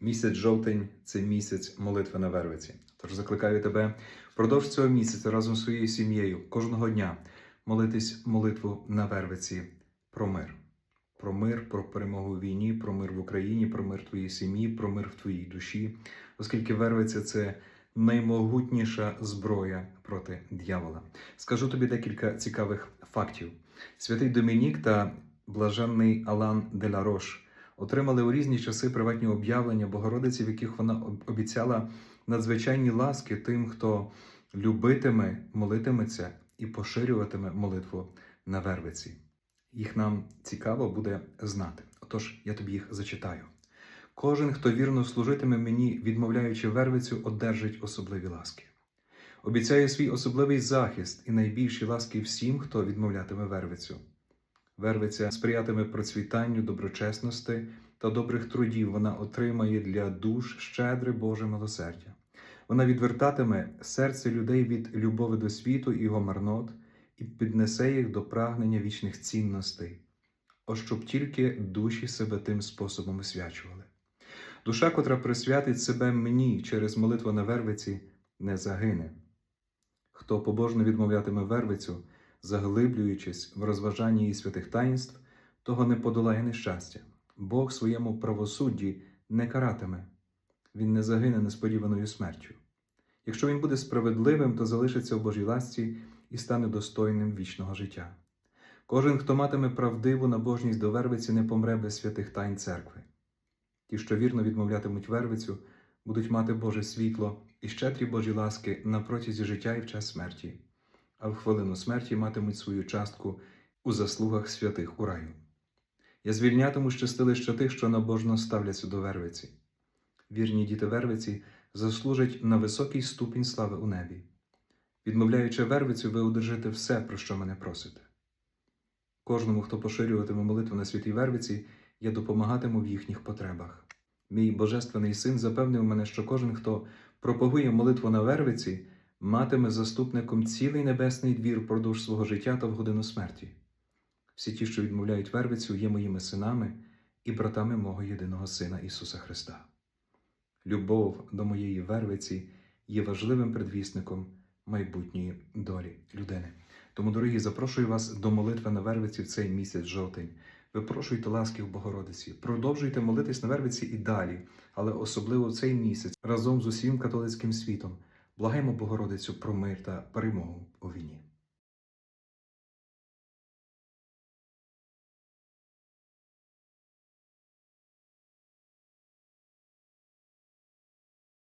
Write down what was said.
Місяць жовтень це місяць молитви на Вервиці. Тож закликаю тебе впродовж цього місяця разом з своєю сім'єю кожного дня молитись молитву на Вервиці про мир. Про мир, про перемогу у війні, про мир в Україні, про мир в твоїй сім'ї, про мир в твоїй душі, оскільки Вервиця це наймогутніша зброя проти дьявола. Скажу тобі декілька цікавих фактів. Святий Домінік та блаженний Алан де ла Рош отримали у різні часи приватні об'явлення Богородиці, в яких вона обіцяла надзвичайні ласки тим, хто любитиме, молитиметься і поширюватиме молитву на Вервиці. Їх нам цікаво буде знати. Отож, я тобі їх зачитаю. Кожен, хто вірно служитиме мені, відмовляючи вервицю, одержить особливі ласки. Обіцяю свій особливий захист і найбільші ласки всім, хто відмовлятиме вервицю. Вервиця сприятиме процвітанню доброчесності та добрих трудів. Вона отримає для душ щедре Боже милосердя. Вона відвертатиме серце людей від любові до світу і його марнот і піднесе їх до прагнення вічних цінностей, о щоб тільки душі себе тим способом освячували. Душа, котра присвятить себе мені через молитву на вервиці, не загине. Хто побожно відмовлятиме вервицю, заглиблюючись в розважанні її святих таїнств, того не подолає нещастя. Бог своєму правосудді не каратиме, він не загине несподіваною смертю. Якщо він буде справедливим, то залишиться у Божій ласці і стане достойним вічного життя. Кожен, хто матиме правдиву набожність до вервиці, не помре без святих тайн церкви. Ті, що вірно відмовлятимуть вервицю, будуть мати Боже світло і щедрі Божі ласки на протязі життя і в час смерті, а в хвилину смерті матимуть свою частку у заслугах святих у раю. Я звільнятиму щастилище тих, що набожно ставляться до вервиці. Вірні діти вервиці заслужать на високий ступінь слави у небі. Відмовляючи вервицю, ви одержите все, про що мене просите. Кожному, хто поширюватиме молитву на святій вервиці, я допомагатиму в їхніх потребах. Мій божественний син запевнив мене, що кожен, хто пропагує молитву на вервиці, матиме заступником цілий небесний двір впродовж свого життя та в годину смерті. Всі ті, що відмовляють вервицю, є моїми синами і братами мого єдиного Сина Ісуса Христа. Любов до моєї вервиці є важливим предвісником майбутньої долі людини. Тому, дорогі, запрошую вас до молитви на Вервиці в цей місяць жовтень. Випрошуйте ласки в Богородиці, продовжуйте молитись на Вервиці і далі, але особливо в цей місяць разом з усім католицьким світом. Благаємо Богородицю про мир та перемогу.